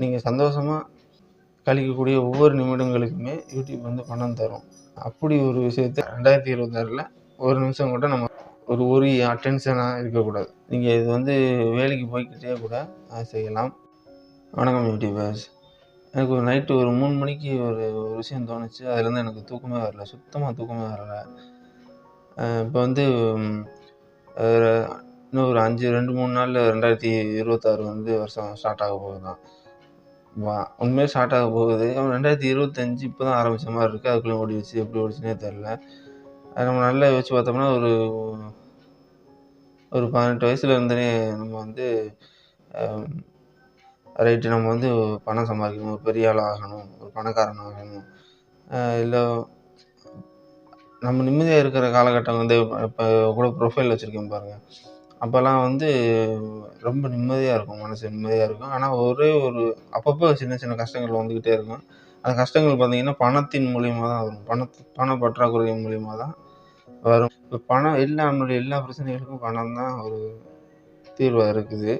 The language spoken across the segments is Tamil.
நீங்கள் சந்தோஷமாக கழிக்கக்கூடிய ஒவ்வொரு நிமிடங்களுக்குமே யூடியூப் வந்து பணம் தரும். அப்படி ஒரு விஷயத்தை ரெண்டாயிரத்தி இருபத்தாறில் ஒரு நிமிஷம் கூட நம்ம ஒரு ஒரு அட்டென்ஷனாக இருக்கக்கூடாது. நீங்கள் இது வந்து வேலைக்கு போய்கிட்டே கூட செய்யலாம். வணக்கம் யூடியூபர்ஸ் எனக்கு ஒரு நைட்டு ஒரு மூணு மணிக்கு ஒரு ஒரு விஷயம் தோணுச்சு. அதுலேருந்து எனக்கு தூக்கமே வரல. சுத்தமாக தூக்கமே வரல. இப்போ வந்து இன்னும் ஒரு அஞ்சு ரெண்டு மூணு நாளில் ரெண்டாயிரத்தி இருபத்தாறு வந்து வருஷம் ஸ்டார்ட் ஆக போகுது தான் வா உண்மையாக ஸ்டார்ட் ஆக போகுது. அவன் ரெண்டாயிரத்தி இருபத்தஞ்சு இப்போ தான் ஆரம்பித்த மாதிரி இருக்குது அதுக்குள்ளே ஓடிடுச்சு எப்படி ஓடிச்சுனே தெரில அது நம்ம நல்லா யோசிச்சு பார்த்தோம்னா ஒரு ஒரு பதினெட்டு வயசுல இருந்தே நம்ம வந்து ரைட்டு நம்ம வந்து பணம் சம்பாதிக்கணும். ஒரு பெரிய ஆள் ஆகணும் ஒரு பணக்காரன் ஆகணும். இல்லை நம்ம நிம்மதியாக இருக்கிற காலகட்டம் வந்து இப்போ கூட ப்ரொஃபைல் வச்சுருக்கேன் பாருங்கள் அப்போல்லாம் வந்து ரொம்ப நிம்மதியாக இருக்கும் மனசு நிம்மதியாக இருக்கும். ஆனால் ஒரே ஒரு அப்பப்போ சின்ன சின்ன கஷ்டங்கள் வந்துக்கிட்டே இருக்கும். அந்த கஷ்டங்கள் பார்த்தீங்கன்னா பணத்தின் மூலியமாக தான் வரும். பணத்து பண பற்றாக்குறை மூலியமாக தான் வரும். இப்போ பணம் எல்லா நம்மளுடைய எல்லா பிரச்சனைகளுக்கும் பணம் தான் ஒரு தீர்வாக இருக்குது.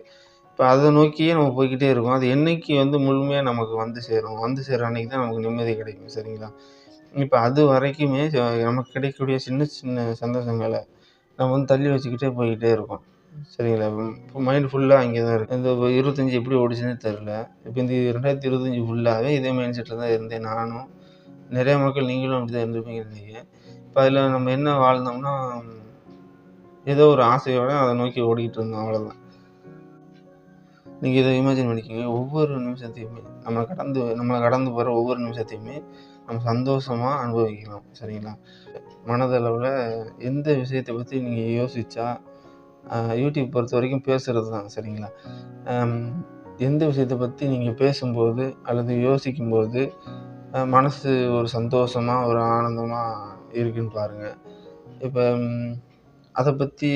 இப்போ அதை நோக்கியே நம்ம போய்கிட்டே இருக்கோம். அது என்னைக்கு வந்து முழுமையாக நமக்கு வந்து சேரும்? வந்து சேர அன்னைக்கு தான் நமக்கு நிம்மதி கிடைக்கும் சரிங்களா? இப்போ அது வரைக்குமே ச- நமக்கு கிடைக்கக்கூடிய சின்ன சின்ன சந்தோஷங்களை நம்ம வந்து தள்ளி வச்சுக்கிட்டே போய்கிட்டே இருக்கோம். சரிங்களா? இப்போ மைண்ட் ஃபுல்லாக அங்கே தான் இருக்குது இந்த இருபத்தஞ்சி எப்படி ஓடிச்சுன்னே தெரில இப்போ இந்த ரெண்டாயிரத்தி இருபத்தஞ்சி ஃபுல்லாகவே இதே மைண்ட் செட்டில் தான் இருந்தேன் நானும். நிறைய மக்கள் நீங்களும் அப்படி தான் இருந்திருப்பீங்கன்னு நினைக்கிறேன். இப்போ அதில் நம்ம என்ன வாழ்ந்தோம்னா ஏதோ ஒரு ஆசையோட அதை நோக்கி ஓடிக்கிட்டு இருந்தோம் அவ்வளோதான் நீங்கள் இதை இமேஜின் பண்ணிக்கோங்க. ஒவ்வொரு நிமிஷத்தையுமே நம்மளை கடந்து நம்மளை கடந்து போகிற ஒவ்வொரு நிமிஷத்தையுமே நம்ம சந்தோஷமாக அனுபவிக்கலாம் சரிங்களா? மனதளவில் எந்த விஷயத்தை பற்றி நீங்கள் யோசித்தா யூடியூப் பொறுத்த வரைக்கும் பேசுகிறது தான் சரிங்களா? எந்த விஷயத்தை பற்றி நீங்கள் பேசும்போது அல்லது யோசிக்கும்போது மனசு ஒரு சந்தோஷமாக ஒரு ஆனந்தமாக இருக்குன்னு பாருங்கள் இப்போ அதை பற்றி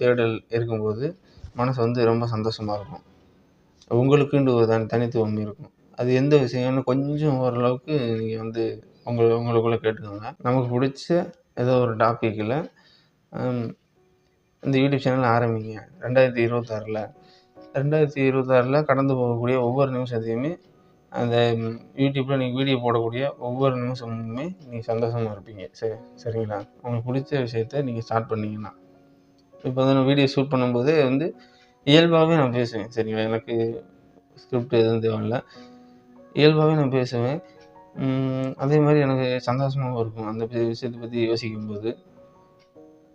தேடல் இருக்கும்போது மனசு வந்து ரொம்ப சந்தோஷமாக இருக்கும். உங்களுக்குன்னு ஒரு தனி தனித்துவம் இருக்கும். அது எந்த விஷயம்னு கொஞ்சம் ஓரளவுக்கு நீங்கள் வந்து உங்களை உங்களுக்குள்ளே கேட்டுக்கோங்க. நமக்கு பிடிச்ச ஏதோ ஒரு டாப்பிக்கில் இந்த யூடியூப் சேனல் ஆரம்பிங்க. ரெண்டாயிரத்தி இருபத்தாறில். ரெண்டாயிரத்தி இருபத்தாறில் கடந்து போகக்கூடிய ஒவ்வொரு நிமிஷத்தையுமே அந்த யூடியூப்பில் நீங்கள் வீடியோ போடக்கூடிய ஒவ்வொரு நிமிஷமுமே நீங்கள் சந்தோஷமாக இருப்பீங்க. சரி சரிங்களா? உங்களுக்கு பிடிச்ச விஷயத்த நீங்கள் ஸ்டார்ட் பண்ணிங்கன்னா. இப்போ வந்து நான் வீடியோ ஷூட் பண்ணும்போது வந்து இயல்பாகவே நான் பேசுவேன். சரிங்களா? எனக்கு ஸ்கிரிப்ட் எதுவும் தேவையில்ல. இயல்பாகவே நான் பேசுவேன். அதே மாதிரி எனக்கு சந்தோஷமாகவும் இருக்கும். அந்த விஷயத்தை பற்றி யோசிக்கும்போது.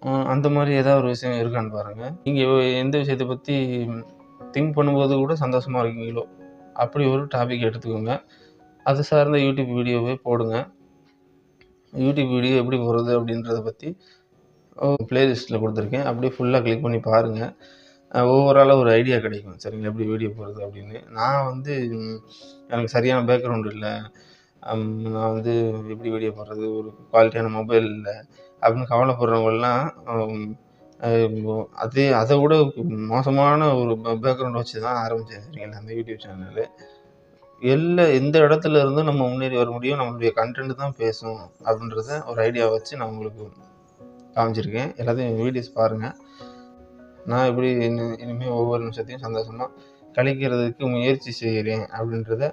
அந்த மாதிரி ஏதாவது ஒரு விஷயம் இருக்கான்னு பாருங்கள் நீங்கள் எந்த விஷயத்தை பற்றி திங்க் பண்ணும்போது கூட சந்தோஷமாக இருக்கீங்களோ அப்படி ஒரு டாபிக் எடுத்துக்கோங்க. அது சார்ந்த யூடியூப் வீடியோவே போடுங்க. யூடியூப் வீடியோ எப்படி போடுறது அப்படின்றத பற்றி பிளேலிஸ்ட்டில் கொடுத்துருக்கேன். அப்படியே ஃபுல்லாக கிளிக் பண்ணி பாருங்கள் ஓவராலாக ஒரு ஐடியா கிடைக்கும். சரிங்களா? எப்படி வீடியோ போடுறது அப்படின்னு. நான் வந்து எனக்கு சரியான பேக்ரவுண்ட் இல்லை. நான் வந்து எப்படி வீடியோ போடுறது? ஒரு குவாலிட்டியான மொபைல் இல்லை. அப்படின்னு கவலைப்படுறவங்கெல்லாம் அதே அதை விட மோசமான ஒரு பேக்ரவுண்ட் வச்சு தான் ஆரம்பித்தேன் அந்த யூடியூப் சேனலு எல்லா எந்த இடத்துல இருந்தும் நம்ம முன்னேறி வர முடியும்? நம்மளுடைய கண்டென்ட் தான் பேசும் அப்படின்றத ஒரு ஐடியா வச்சு நான் உங்களுக்கு காமிச்சிருக்கேன். எல்லாத்தையும் வீடியோஸ் பாருங்கள் நான் எப்படி இனி இனிமேல் ஒவ்வொரு நிமிஷத்தையும் சந்தோஷமாக கழிக்கிறதுக்கு முயற்சி செய்கிறேன் அப்படின்றத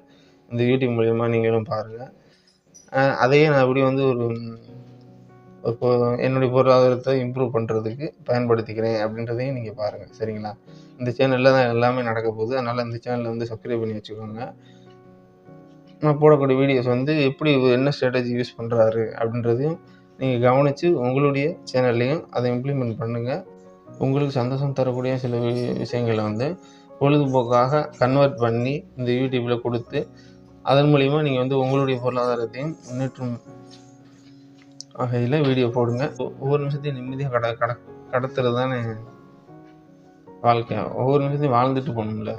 இந்த யூடியூப் மூலயமா நீங்களும் பாருங்கள் அதையே நான் எப்படி வந்து ஒரு இப்போ என்னுடைய பொருளாதாரத்தை இம்ப்ரூவ் பண்ணுறதுக்கு பயன்படுத்திக்கிறேன் அப்படின்றதையும் நீங்கள் பாருங்கள் சரிங்களா? இந்த சேனலில் தான் எல்லாமே நடக்க போகுது. அதனால் இந்த சேனலை வந்து சப்ஸ்கிரைப் பண்ணி வச்சுக்கோங்க. நான் போடக்கூடிய வீடியோஸ் வந்து எப்படி என்ன ஸ்ட்ராட்டஜி யூஸ் பண்ணுறாரு அப்படின்றதையும் நீங்கள் கவனித்து உங்களுடைய சேனல்லையும் அதை இம்ப்ளிமெண்ட் பண்ணுங்கள் உங்களுக்கு சந்தோஷம் தரக்கூடிய சில வி- விஷயங்களை வந்து பொழுதுபோக்காக கன்வெர்ட் பண்ணி இந்த யூடியூப்பில் கொடுத்து அதன் மூலிமா நீங்கள் வந்து உங்களுடைய பொருளாதாரத்தையும் முன்னேற்றம் வகையில் வீடியோ போடுங்க. ஒவ்வொரு நிமிஷத்தையும் நிம்மதியாக கட கட கடத்துறது தானே வாழ்க்கை. ஒவ்வொரு நிமிஷத்தையும் வாழ்ந்துட்டு போகணும்ல.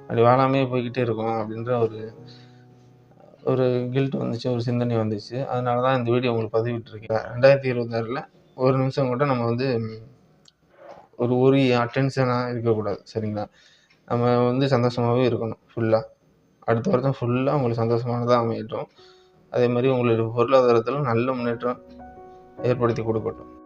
அப்படி வாழாமே போய்கிட்டே இருக்கோம் அப்படின்ற ஒரு ஒரு கில்ட் வந்துச்சு ஒரு சிந்தனை வந்துச்சு. அதனால தான் இந்த வீடியோ உங்களுக்கு பதிவிட்டுருக்கேன். ரெண்டாயிரத்தி இருபத்தாறில் ஒரு நிமிஷம் கூட நம்ம வந்து ஒரு ஒரு அட்டென்ஷனாக இருக்கக்கூடாது சரிங்களா? நம்ம வந்து சந்தோஷமாகவே இருக்கணும் ஃபுல்லாக அடுத்த வருடம் ஃபுல்லாக உங்களுக்கு சந்தோஷமானதாக அமையட்டும். அதே மாதிரி உங்களுடைய பொருளாதாரத்தில் நல்ல முன்னேற்றம் ஏற்படுத்தி கொடுக்கட்டும்.